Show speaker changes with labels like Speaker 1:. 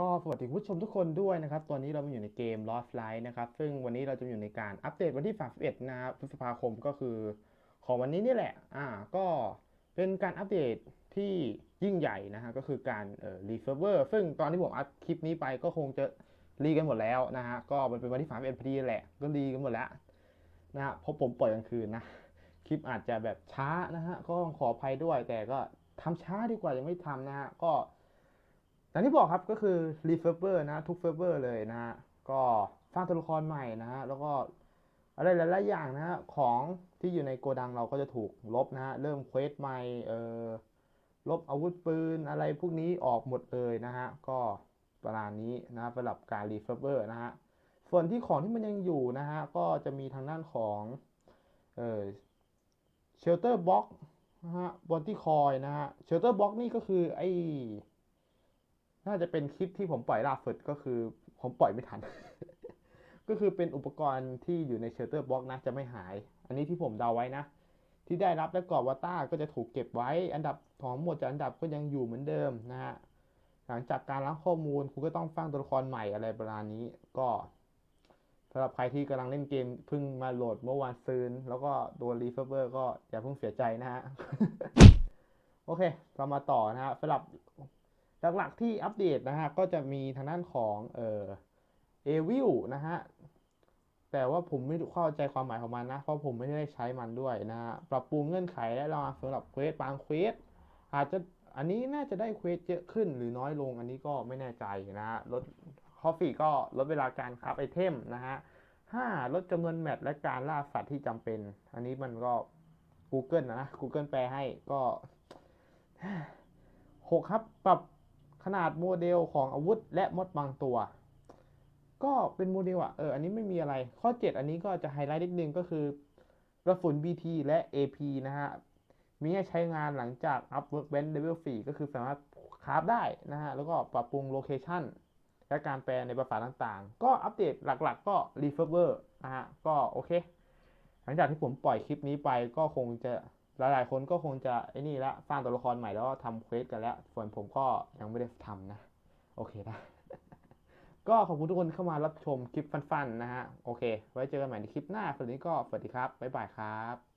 Speaker 1: ก็สวัสดีคุณผู้ชมทุกคนด้วยนะครับ ตอนนี้เรามาอยู่ในเกม Lost Light นะครับ ซึ่งวันนี้เราจะอยู่ในการอัปเดตวันที่ 31 นะครับ พฤษภาคมก็คือของวันนี้นี่แหละ อ่า ก็เป็นการอัปเดตที่ยิ่งใหญ่นะฮะ ก็คือการเอ่อรีเซิร์ฟเวอร์ ซึ่งตอนที่ผมอัดคลิปนี้ไปก็คงจะรีกันหมดแล้วนะฮะ ก็มันเป็นวันที่ 31พอดีแหละ ก็รีกันหมดแล้วนะฮะ เพราะผมปล่อยกลางคืนนะ คลิปอาจจะแบบช้านะฮะ ก็ขออภัยด้วย แต่ก็ทำช้าดีกว่ายังไม่ทำนะฮะ ก็ อย่างที่บอกครับก็คือรีเซิร์เวอร์นะทุกเซิร์เวอร์เลยนะฮะก็สร้างตัวละครใหม่นะฮะแล้วก็อะไรหลายๆอย่างนะฮะของที่อยู่ในโกดังเราก็จะถูกลบนะฮะเริ่มเควสใหม่เออลบอาวุธปืนอะไรพวกนี้ออกหมดเลยนะฮะก็ประมาณนี้นะสำหรับการรีเซิร์เวอร์นะฮะส่วนที่ของที่มันยังอยู่นะฮะก็จะมีทางด้านของเออเชลเตอร์บ็อกนะฮะบอนตี้คอยนะฮะเชลเตอร์บ็อกนี่ก็คือไอ น่าจะเป็นคลิปที่ผมปล่อยล่าสุดก็คือผมปล่อยไม่ทัน ก็คือเป็นอุปกรณ์ที่อยู่ในเชลเตอร์บล็อกนะจะไม่หาย อันนี้ที่ผมเดาไว้นะ ที่ได้รับและกรอบวาต้าก็จะถูกเก็บไว้ อันดับของหมวดจากอันดับก็ยังอยู่เหมือนเดิมนะฮะหลังจากการล้างข้อมูลคุณก็ต้องสร้างตัวละครใหม่อะไรประมาณนี้ก็สำหรับใครที่กำลังเล่นเกมเพิ่งมาโหลดเมื่อวานซืน แล้วก็โดนรีเซิร์ฟเวอร์ก็อย่าเพิ่งเสียใจนะฮะ โอเค เรามาต่อนะฮะสำหรับ หลักๆที่อัปเดตนะฮะก็จะมีทางด้านของเอ่อเอวิลนะฮะแต่ว่าผมไม่เข้าใจความหมายของมันนะ เพราะผมไม่ได้ใช้มันด้วยนะฮะปรับปรุงเงื่อนไขและรางวัลสำหรับเควสบางเควสอาจจะอันนี้น่าจะได้เควสเยอะขึ้นหรือน้อยลงอันนี้ก็ไม่แน่ใจนะฮะลดคอฟฟี่ก็ลดเวลาการคราฟไอเทมนะฮะห้าลดจำนวนแมตช์และการล่าสัตว์ที่จำเป็น อันนี้มันก็ Google นะนะ Google แปลให้ก็หกครับ ปรับ ขนาดโมเดลของอาวุธและมดบางตัว ก็เป็นโมเดลอะเอออันนี้ไม่มีอะไร ข้อ 7 อันนี้ก็จะไฮไลท์นิดนึงก็คือกระสุน BT และ AP นะฮะ มีให้ใช้งานหลังจากอัพเวิร์กเบนเลเวล4ก็คือสามารถคราฟได้นะฮะ แล้วก็ปรับปรุงโลเคชันและการแปลในภาษาต่างๆ ก็อัปเดตหลักๆ ก็รีเฟิร์เวอร์นะฮะ ก็โอเค หลังจากที่ผมปล่อยคลิปนี้ไปก็คงจะ หลายๆ คนก็คงจะไอ้นี่ละสร้างตัวละครใหม่แล้วทำเควสกันแล้ว ส่วนผมก็ยังไม่ได้ทำนะ โอเคนะ ก็ขอบคุณทุกคนเข้ามารับชมคลิปฟันๆนะฮะ โอเค ไว้เจอกันใหม่ในคลิปหน้าสวัสดีก็สวัสดีครับ บ๊ายบายครับ